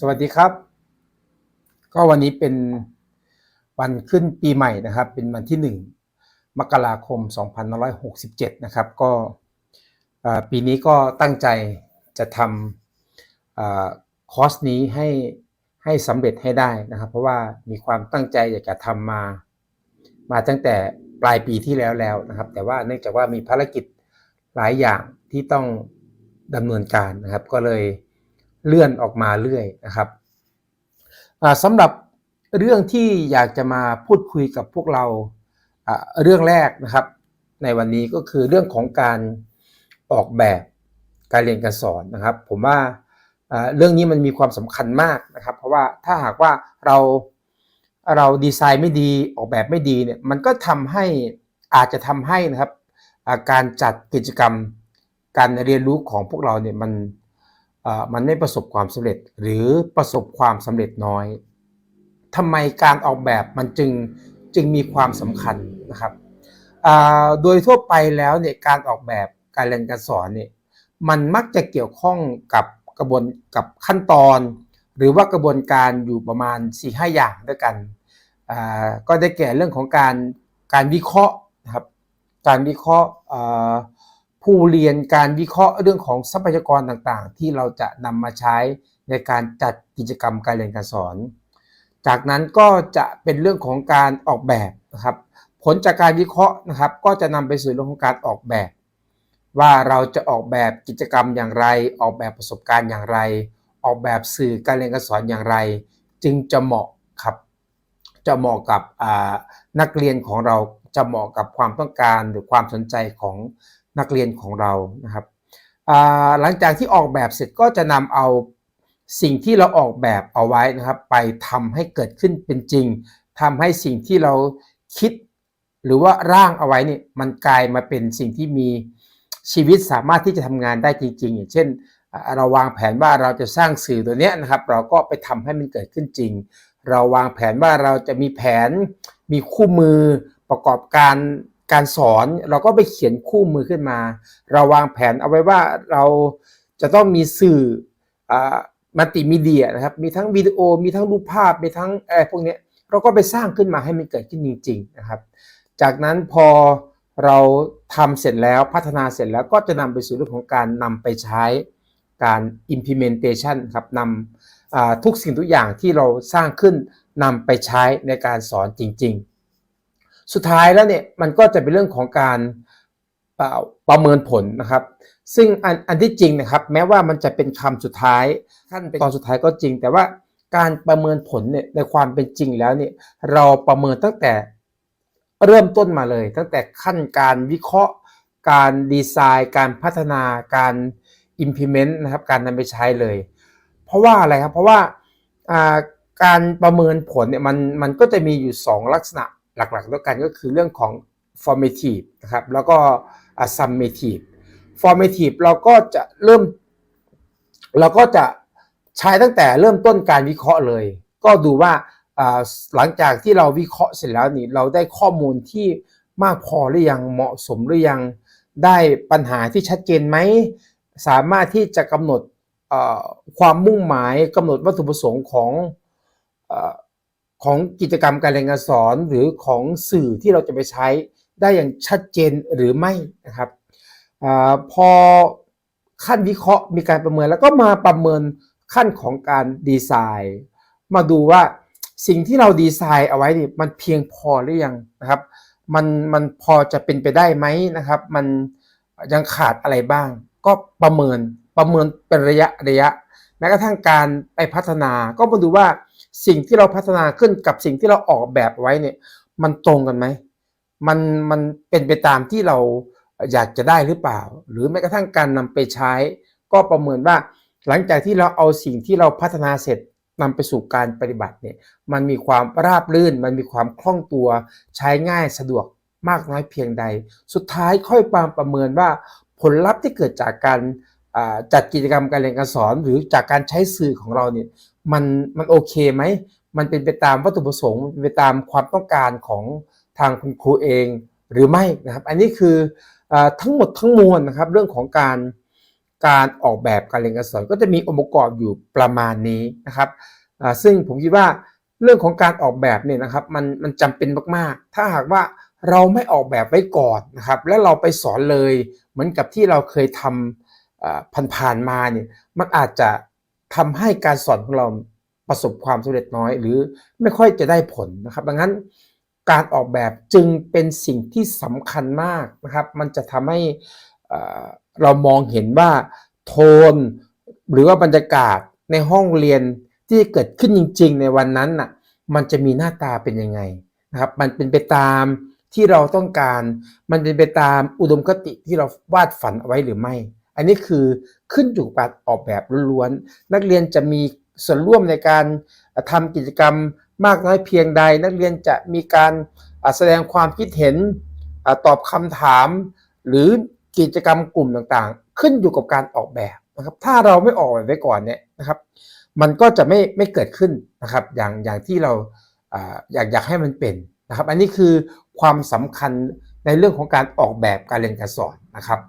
สวัสดีครับ ก็วันนี้เป็นวันขึ้นปีใหม่นะครับ เป็นวันที่ 1 มกราคม 2567 นะครับ ก็ปีนี้ก็ตั้งใจจะทำอคอร์สนี้ให้ให้สำเร็จให้ได้นะครับ เพราะว่ามีความตั้งใจอยากจะทำมา มาตั้งแต่ปลายปีที่แล้วแล้วนะครับ แต่ว่าเนื่องจากว่ามีภารกิจหลายอย่างที่ต้องดำเนินการนะครับ ก็เลย เลื่อนออกมาเรื่อยนะครับสำหรับเรื่องที่อยากจะมาพูดคุยกับพวกเราเรื่องแรกนะครับ ในวันนี้ก็คือเรื่องของการออกแบบการเรียนการสอนนะครับ ผมว่าเรื่องนี้มันมีความสำคัญมากนะครับ เพราะว่าถ้าหากว่าเราเราดีไซน์ไม่ดีออกแบบไม่ดีเนี่ยมันก็ทำให้อาจจะทำให้นะครับการจัดกิจกรรมการเรียนรู้ของพวกเราเนี่ยมัน มันไม่ประสบความสำเร็จหรือประสบความสำเร็จน้อยทำไมการออกแบบมันจึงจึงมีความสำคัญนะครับอ่าโดยทั่วไปแล้วเนี่ยการออกแบบการเรียนการสอนเนี่ยมันมักจะเกี่ยวข้องกับกระบวนกับขั้นตอน หรือว่ากระบวนการอยู่ประมาณ4-5อย่างด้วยกันอ่าก็ได้แก่เรื่องของการการวิเคราะห์นะครับการวิเคราะห์อ่า ผู้เรียนการวิเคราะห์เรื่องของทรัพยากรต่างๆ ที่เราจะนำมาใช้ในการจัดกิจกรรมการเรียนการสอน จากนั้นก็จะเป็นเรื่องของการออกแบบนะครับผลจากการวิเคราะห์นะครับ ก็จะนำไปสู่เรื่องของการออกแบบ ว่าเราจะออกแบบกิจกรรมอย่างไร ออกแบบประสบการณ์อย่างไร ออกแบบสื่อการเรียนการสอนอย่างไร จึงจะเหมาะครับจะเหมาะกับนักเรียนของเราจะเหมาะกับความต้องการหรือความสนใจของ นักเรียนของเรานะครับหลังจากที่ออกแบบเสร็จก็จะนำเอาสิ่งที่เราออกแบบเอาไว้นะครับ ไปทำให้เกิดขึ้นเป็นจริงทำให้สิ่งที่เราคิดหรือว่าร่างเอาไว้เนี่ยมันกลายมาเป็นสิ่งที่มีชีวิตสามารถที่จะทำงานได้จริง ๆ อย่างเช่นเราวางแผนว่าเราจะสร้างสื่อตัวเนี้ยนะครับ เราก็ไปทำให้มันเกิดขึ้นจริง เราวางแผนว่าเราจะมีแผนมีคู่มือประกอบการ การสอนเราก็ไปเขียนคู่มือขึ้นมา เราวางแผนเอาไว้ว่าเราจะต้องมีสื่อมัลติมีเดียนะครับ มีทั้งวิดีโอ มีทั้งรูปภาพ มีทั้งอะไรพวกเนี้ยเราก็ไปสร้างขึ้นมาให้มันเกิดขึ้นจริงๆนะครับ จากนั้นพอเราทำเสร็จแล้วพัฒนาเสร็จแล้วก็จะนำไปสู่เรื่องของการนำไปใช้การ implementation ครับนำทุกสิ่งทุกอย่างที่เราสร้างขึ้นนำไปใช้ในการสอนจริง ๆ สุดท้ายแล้วเนี่ยมันก็จะเป็นเรื่องของการประเมินผลนะครับ ซึ่งอันอันที่จริงนะครับ แม้ว่ามันจะเป็นคำสุดท้ายขั้นตอนสุดท้ายก็จริง แต่ว่าการประเมินผลเนี่ยในความเป็นจริงแล้วเนี่ยเราประเมินตั้งแต่เริ่มต้นมาเลย ตั้งแต่ขั้นการวิเคราะห์ การดีไซน์ การพัฒนาการ implement นะครับการนำไปใช้เลย เพราะว่าอะไรครับเพราะว่าอ่าการประเมินผลเนี่ยมันมันก็จะมีอยู่ 2 ลักษณะ หลักๆด้วยกันก็คือเรื่องของ formative นะครับแล้วก็ summative formative เราก็จะเริ่ม เราก็จะใช้ตั้งแต่เริ่มต้นการวิเคราะห์เลย ก็ดูว่าหลังจากที่เราวิเคราะห์เสร็จแล้วนี่เราได้ข้อมูลที่มากพอหรือยังเหมาะสมหรือยังได้ปัญหาที่ชัดเจนไหมสามารถที่จะกำหนดความมุ่งหมายกำหนดวัตถุประสงค์ของ ของกิจกรรมการเรียนการสอนหรือของสื่อที่เราจะไปใช้ได้อย่างชัดเจนหรือไม่นะครับอพอขั้นวิเคราะห์มีการประเมินแล้วก็มาประเมินขั้นของการดีไซน์ มาดูว่าสิ่งที่เราดีไซน์เอาไว้นี่มันเพียงพอหรือยังนะครับ มันมันพอจะเป็นไปได้ไหมนะครับ มันยังขาดอะไรบ้าง ก็ประเมินประเมินเป็นระยะระยะแม้กระทั่งการไปพัฒนาก็มาดูว่า สิ่งที่เราพัฒนาขึ้นกับสิ่งที่เราออกแบบไว้เนี่ย มันตรงกันไหมมันมันเป็นไปตามที่เราอยากจะได้หรือเปล่า หรือแม้กระทั่งการนำไปใช้ ก็ประเมินว่า หลังจากที่เราเอาสิ่งที่เราพัฒนาเสร็จนำไปสู่การปฏิบัติเนี่ยมันมีความราบรื่น มันมีความคล่องตัว ใช้ง่ายสะดวกมากน้อยเพียงใด สุดท้ายค่อยปามประเมินว่าผลลัพธ์ที่เกิดจากการ จัดกิจกรรมการเรียนการสอน หรือจากการใช้สื่อของเราเนี่ยมันมันโอเคไหมมันเป็นไปตามวัตถุประสงค์เป็นไปตามความต้องการของทางคุณครูเองหรือไม่นะครับ อันนี้คืออทั้งหมดทั้งมวลนะครับ เรื่องของการการออกแบบการเรียนการสอน ก็จะมีองค์ประกอบอยู่ประมาณนี้นะครับซึ่งผมคิดว่าเรื่องของการออกแบบเนี่ยนะครับมันมันจำเป็นมากๆ ถ้าหากว่าเราไม่ออกแบบไว้ก่อนนะครับ แล้วเราไปสอนเลยเหมือนกับที่เราเคยทำอ่า ผ่านๆมาเนี่ยมันอาจจะทำให้การสอนของเราประสบความสำเร็จน้อย หรือไม่ค่อยจะได้ผลนะครับ ดังนั้นการออกแบบจึงเป็นสิ่งที่สำคัญมากนะครับ มันจะทำให้เรามองเห็นว่าโทน หรือว่าบรรยากาศในห้องเรียนที่เกิดขึ้นจริง ๆ ในวันนั้นน่ะมันจะมีหน้าตาเป็นยังไงนะครับ มันเป็นไปตามที่เราต้องการ มันเป็นไปตามอุดมคติที่เราวาดฝันเอาไว้หรือไม่ อันนี้คือขึ้นอยู่กับการออกแบบล้วนๆ นักเรียนจะมีส่วนร่วมในการทำกิจกรรมมากน้อยเพียงใด นักเรียนจะมีการแสดงความคิดเห็นอตอบคำถาม หรือกิจกรรมกลุ่มต่างๆ ขึ้นอยู่กับการออกแบบนะครับ ถ้าเราไม่ออกแบบไว้ก่อนเนี่ยนะครับ มันก็จะไม่ไม่เกิดขึ้นนะครับ อย่างอย่างที่เราอ่าอยากอยากให้มันเป็นนะครับ อันนี้คือความสำคัญในเรื่องของการออกแบบการเรียนการสอนนะครับ